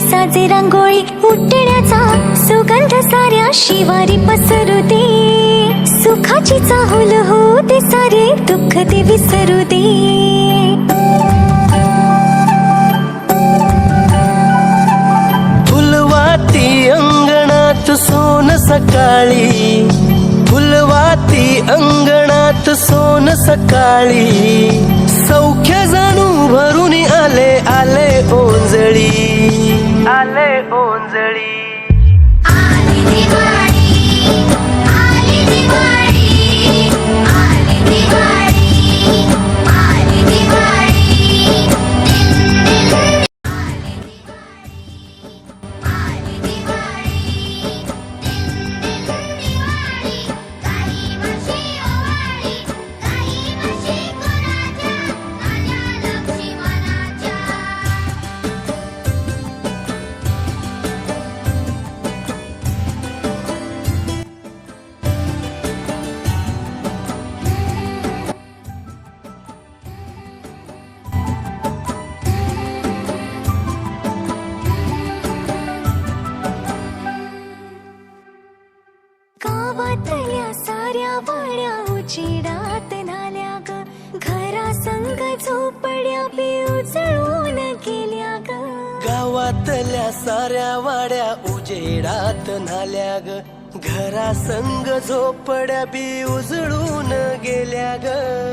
साजे रांगोळी उठण्याचा सुगंध साऱ्या शिवारी पसरू दे. सुखाची चाहूल हो ते सारे दुःख ते विसरू दे. फुलवाती अंगणात सोन सकाळी. फुलवाती अंगणात सोन सकाळी. आले ओंजळी. साऱ्या पाण्या उचिडात झाल्या ग. घरा संग झोपड्या बी उजळून गेल्या ग. गावातल्या साऱ्या वाड्या उजेडात नाल्या ग. घरा संग झोपड्या बी उजळून गेल्या ग.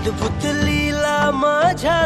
अद्भुत लीला माझ्या